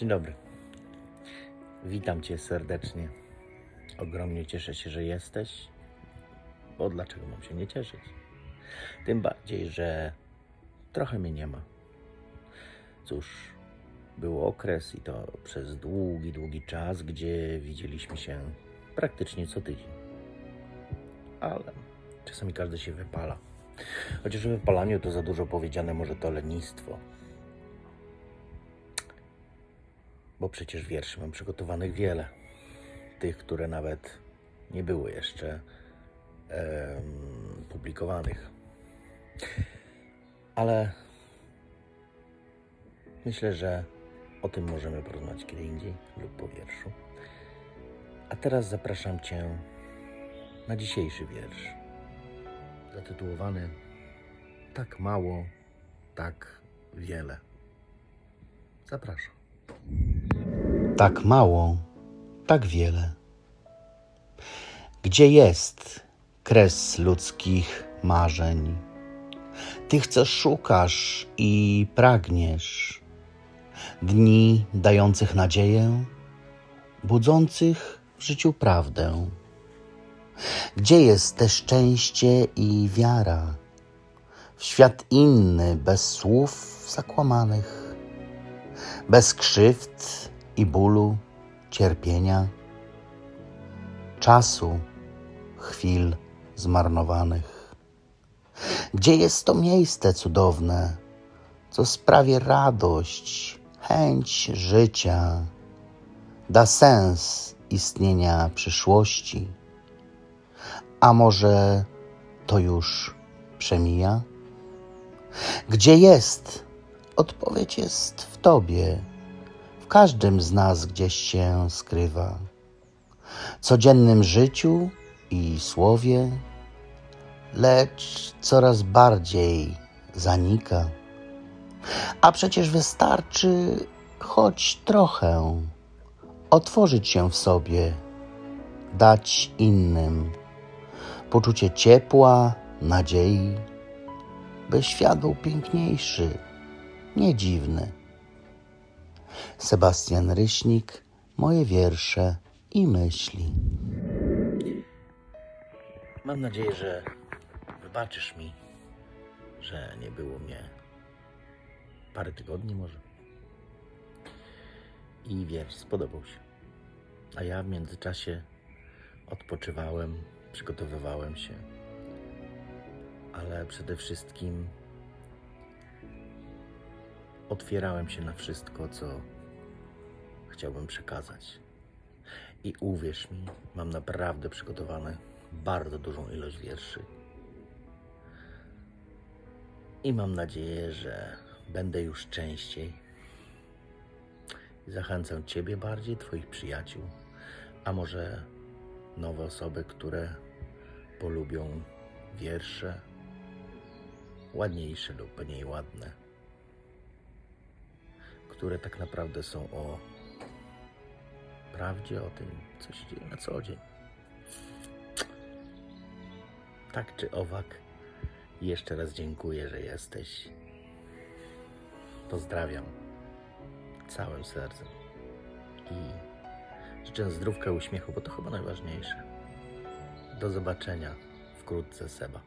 Dzień dobry. Witam Cię serdecznie. Ogromnie cieszę się, że jesteś, bo dlaczego mam się nie cieszyć? Tym bardziej, że trochę mnie nie ma. Cóż, był okres i to przez długi, długi czas, gdzie widzieliśmy się praktycznie co tydzień. Ale czasami każdy się wypala. Chociaż o wypalaniu to za dużo powiedziane, może to lenistwo. Bo przecież wierszy mam przygotowanych wiele. Tych, które nawet nie były jeszcze em, publikowanych. Ale myślę, że o tym możemy porozmawiać kiedy indziej lub po wierszu. A teraz zapraszam Cię na dzisiejszy wiersz. Zatytułowany Tak mało, tak wiele. Zapraszam. Tak mało, tak wiele. Gdzie jest kres ludzkich marzeń? Tych, co szukasz i pragniesz, dni dających nadzieję, budzących w życiu prawdę. Gdzie jest te szczęście i wiara w świat inny, bez słów zakłamanych, bez krzywd i bólu, cierpienia, czasu, chwil zmarnowanych? Gdzie jest to miejsce cudowne, co sprawi radość, chęć życia, da sens istnienia przyszłości? A może to już przemija? Gdzie jest? Odpowiedź jest w Tobie. W każdym z nas gdzieś się skrywa. Codziennym życiu i słowie, lecz coraz bardziej zanika. A przecież wystarczy choć trochę otworzyć się w sobie, dać innym poczucie ciepła, nadziei, by świat był piękniejszy, nie dziwny. Sebastian Ryśnik, moje wiersze i myśli. Mam nadzieję, że wybaczysz mi, że nie było mnie parę tygodni może. I wiersz spodobał się. A ja w międzyczasie odpoczywałem, przygotowywałem się, ale przede wszystkim otwierałem się na wszystko, co chciałbym przekazać. I uwierz mi, mam naprawdę przygotowane bardzo dużą ilość wierszy. I mam nadzieję, że będę już częściej. Zachęcam Ciebie bardziej, Twoich przyjaciół, a może nowe osoby, które polubią wiersze, ładniejsze lub mniej ładne, które tak naprawdę są o prawdzie, o tym, co się dzieje na co dzień. Tak czy owak, jeszcze raz dziękuję, że jesteś. Pozdrawiam całym sercem i życzę zdrówka, uśmiechu, bo to chyba najważniejsze. Do zobaczenia wkrótce, Seba.